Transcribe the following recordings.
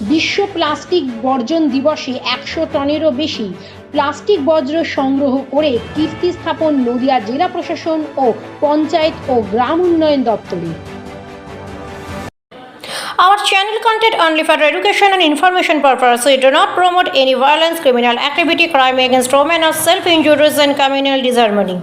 বিশ্ব প্লাস্টিক বর্জন দিবসে একশো টনেরও বেশি প্লাস্টিক বজ্র সংগ্রহ করে কীর্তি স্থাপন নদিয়া জেলা প্রশাসন ও পঞ্চায়েত ও গ্রাম উন্নয়ন দপ্তরে Our channel content only for education and information purpose. We do not promote any violence, criminal activity, crime against women, or self-injuries and communal disharmony.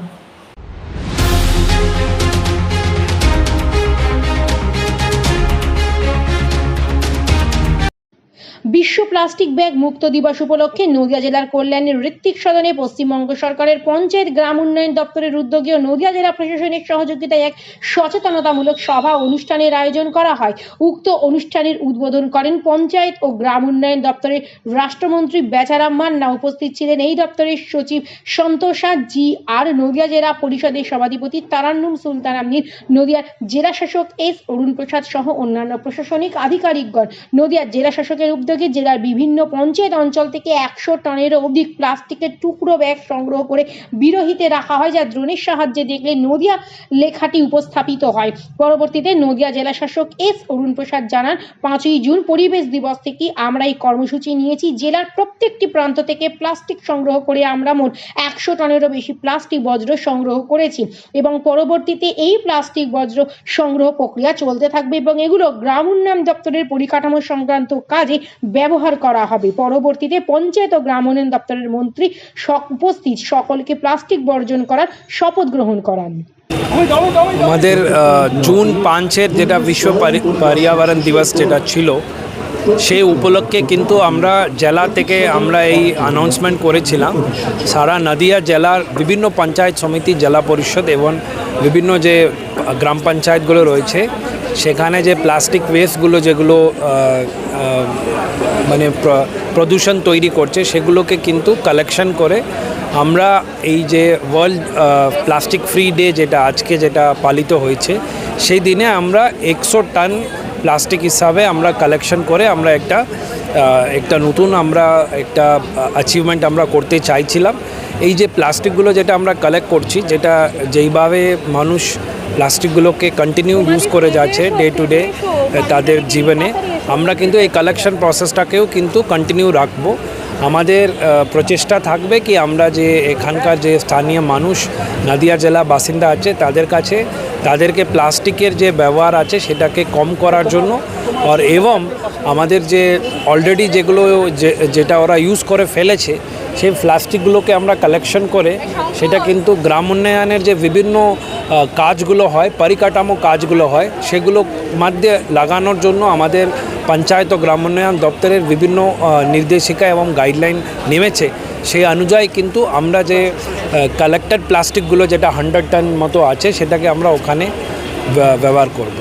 বিশ্ব প্লাস্টিক ব্যাগ মুক্ত দিবস উপলক্ষে নদিয়া জেলার কল্যাণের ঋত্বিক সদনে পশ্চিমবঙ্গ সরকারের পঞ্চায়েত গ্রাম উন্নয়ন দপ্তরের উদ্যোগে ও নদিয়া জেলা প্রশাসনের সহযোগিতায় এক সচেতনতামূলক সভা অনুষ্ঠানের আয়োজন করা হয়। উক্ত অনুষ্ঠানের উদ্বোধন করেন পঞ্চায়েত ও গ্রাম উন্নয়ন দপ্তরের রাষ্ট্রমন্ত্রী বেচারাম মান্না। উপস্থিত ছিলেন এই দপ্তরের সচিব সন্তোষা জি আর। নদিয়া জেলা পরিষদের সভাধিপতি তারান্নুম সুলতান আমির নদিয়ার জেলা শাসক এস অরুণ প্রসাদ সহ অন্যান্য প্রশাসনিক আধিকারিকগণ, নদিয়ার জেলা শাসকের উদ্যোগে জেলার বিভিন্ন পঞ্চায়েত অঞ্চল থেকে একশো টনেরও অধিক প্লাস্টিকের টুকরো ব্যাগ সংগ্রহ করে বিরহিতে রাখা হয়, যা ড্রোনের সাহায্যে দেখলে নদিয়া লেখাটি উপস্থাপিত হয়। পরবর্তীতে নদিয়া জেলা শাসক এস অরুণ প্রসাদ জানান, পাঁচই জুন পরিবেশ দিবস থেকে আমরা এই কর্মসূচি নিয়েছি। জেলার প্রত্যেকটি প্রান্ত থেকে প্লাস্টিক সংগ্রহ করে আমরা মোট একশো টনেরও বেশি প্লাস্টিক বজ্র সংগ্রহ করেছি এবং পরবর্তীতে এই প্লাস্টিক বজ্র সংগ্রহ প্রক্রিয়া চলতে থাকবে এবং এগুলো গ্রাম উন্নয়ন দপ্তরের পরিকাঠামো সংক্রান্ত কাজে ব্যবহার করা হবে। পরবর্তীতে পঞ্চায়েত ও গ্রাম উন্নয়ন দপ্তরের মন্ত্রী উপস্থিত সকলকে প্লাস্টিক বর্জন করার শপথ গ্রহণ করান। আমাদের জুন পাঁচের যেটা বিশ্ব পারি- পর্যাবরণ দিবস যেটা ছিল সেই উপলক্ষে কিন্তু আমরা জেলা থেকে আমরা এই অ্যানাউন্সমেন্ট করেছিলাম। সারা নদিয়া জেলার বিভিন্ন পঞ্চায়েত সমিতি, জেলা পরিষদ এবং বিভিন্ন যে গ্রাম পঞ্চায়েতগুলো রয়েছে, সেখানে যে প্লাস্টিক ওয়েস্টগুলো যেগুলো মানে প্র- প্রদূষণ তৈরি করছে, সেগুলোকে কিন্তু কালেকশন করে আমরা এই যে ওয়ার্ল্ড প্লাস্টিক ফ্রি ডে যেটা আজকে যেটা পালিত হয়েছে, সেই দিনে আমরা একশো টন প্লাস্টিক হিসাবে আমরা কালেকশন করে আমরা একটা একটা নতুন আমরা একটা অ্যাচিভমেন্ট আমরা করতে চাইছিলাম। এই যে প্লাস্টিকগুলো যেটা আমরা কালেক্ট করছি, যেটা যেইভাবে মানুষ প্লাস্টিকগুলোকে কন্টিনিউ ইউজ করে যাচ্ছে ডে টু ডে তাদের জীবনে, আমরা কিন্তু এই কালেকশন প্রসেসটাকেও কিন্তু কন্টিনিউ রাখব। আমাদের প্রচেষ্টা থাকবে কি আমরা যে এখানকার যে স্থানীয় মানুষ, নদিয়া জেলা বাসিন্দা আছে তাদের কাছে, তাদেরকে প্লাস্টিকের যে ব্যবহার আছে সেটাকে কম করার জন্য আর এবং আমাদের যে অলরেডি যেগুলো যেটা ওরা ইউজ করে ফেলেছে, সেই প্লাস্টিকগুলোকে আমরা কালেকশন করে, সেটা কিন্তু গ্রাম উন্নয়নের যে বিভিন্ন কাজগুলো হয়, পরিকাঠামো কাজগুলো হয়, সেগুলো মধ্যে লাগানোর জন্য আমাদের পঞ্চায়েত ও গ্রামোন্নয়ন দপ্তরের বিভিন্ন নির্দেশিকা এবং গাইডলাইন নেমেছে। সেই অনুযায়ী কিন্তু আমরা যে কালেক্টেড প্লাস্টিকগুলো যেটা হান্ড্রেড টন মতো আছে, সেটাকে আমরা ওখানে ব্যবহার করব।